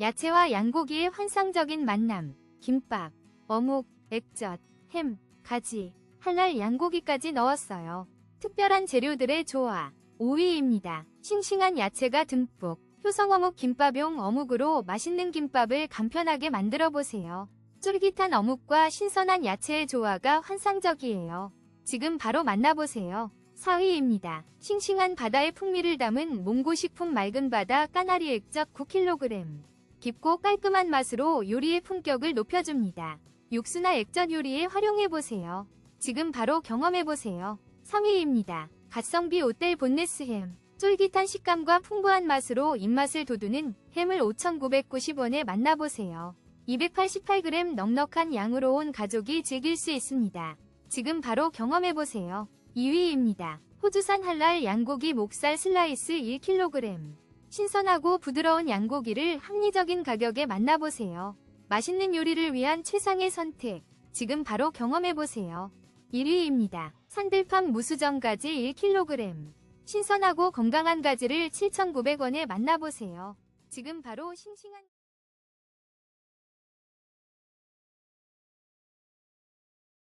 야채와 양고기의 환상적인 만남, 김밥, 어묵, 액젓, 햄, 가지, 할랄 양고기까지 넣었어요. 특별한 재료들의 조화, 5위입니다. 싱싱한 야채가 듬뿍, 효성어묵 김밥용 어묵으로 맛있는 김밥을 간편하게 만들어 보세요. 쫄깃한 어묵과 신선한 야채의 조화가 환상적이에요. 지금 바로 만나보세요. 4위입니다. 싱싱한 바다의 풍미를 담은 몽고식품 맑은 바다 까나리 액젓 9kg. 깊고 깔끔한 맛으로 요리의 품격을 높여줍니다. 육수나 액젓 요리에 활용해보세요. 지금 바로 경험해보세요. 3위입니다. 갓성비 오텔 본네스 햄. 쫄깃한 식감과 풍부한 맛으로 입맛을 돋우는 햄을 5,990원에 만나보세요. 288g 넉넉한 양으로 온 가족이 즐길 수 있습니다. 지금 바로 경험해보세요. 2위입니다. 호주산 할랄 양고기 목살 슬라이스 1kg. 신선하고 부드러운 양고기를 합리적인 가격에 만나보세요. 맛있는 요리를 위한 최상의 선택. 지금 바로 경험해보세요. 1위입니다. 산들팜 무수정 가지 1kg. 신선하고 건강한 가지를 7,900원에 만나보세요. 지금 바로 싱싱한